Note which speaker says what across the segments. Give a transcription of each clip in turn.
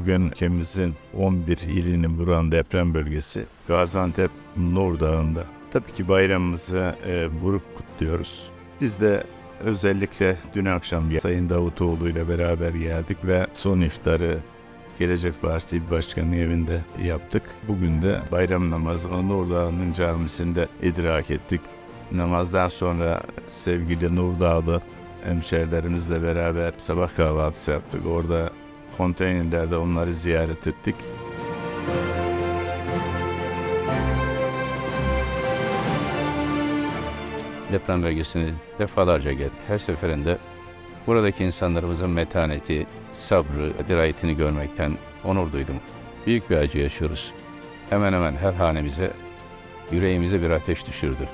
Speaker 1: Bugün ülkemizin 11 ilini vuran deprem bölgesi Gaziantep Nur Dağı'nda. Tabii ki bayramımızı e, vurup kutluyoruz. Biz de özellikle dün akşam Sayın Davutoğlu ile beraber geldik ve son iftarı Gelecek Partisi İl Başkanı evinde yaptık. Bugün de bayram namazını Nur Dağı'nın camisinde idrak ettik. Namazdan sonra sevgili Nur Dağlı hemşerilerimizle beraber sabah kahvaltısı yaptık. Orada konteynerlerde onları ziyaret ettik.
Speaker 2: deprem bölgesine defalarca geldik. Her seferinde buradaki insanlarımızın metaneti, sabrı, dirayetini görmekten onur duydum. Büyük bir acı yaşıyoruz. Hemen hemen her hanemize, yüreğimize bir ateş düşürdü.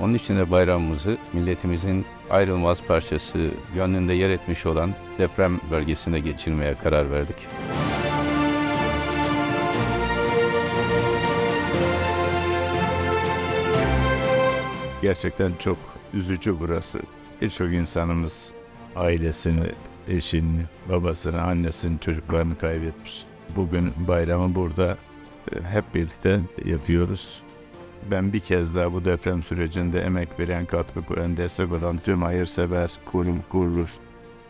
Speaker 2: Onun için de bayramımızı milletimizin ayrılmaz parçası, gönlünde yer etmiş olan deprem bölgesine geçirmeye karar verdik.
Speaker 1: Gerçekten çok üzücü burası. Birçok insanımız ailesini, eşini, babasını, annesini, çocuklarını kaybetmiş. Bugün bayramı burada e, hep birlikte yapıyoruz. Ben bir kez daha bu deprem sürecinde emek veren, katkı koyan, destek olan tüm hayırsever, kurum, kuruluş,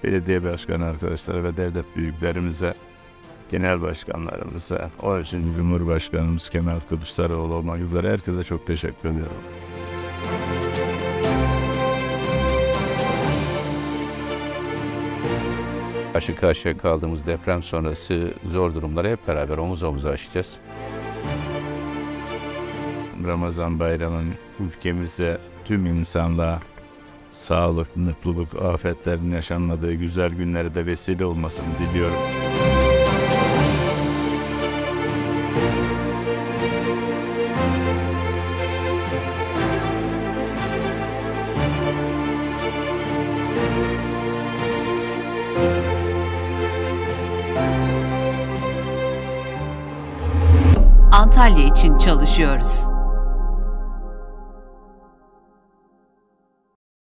Speaker 1: belediye başkanı arkadaşlara ve devlet büyüklerimize, genel başkanlarımıza, o için Cumhurbaşkanımız Kemal Kılıçdaroğlu olmak üzere herkese çok teşekkür ediyorum.
Speaker 2: Karşı karşıya kaldığımız deprem sonrası zor durumları hep beraber omuz omuza aşacağız.
Speaker 1: Ramazan bayramının ülkemize tüm insanlığa sağlık, mutluluk, afetlerin yaşanmadığı güzel günlere de vesile olmasını diliyorum.
Speaker 3: Antalya için çalışıyoruz.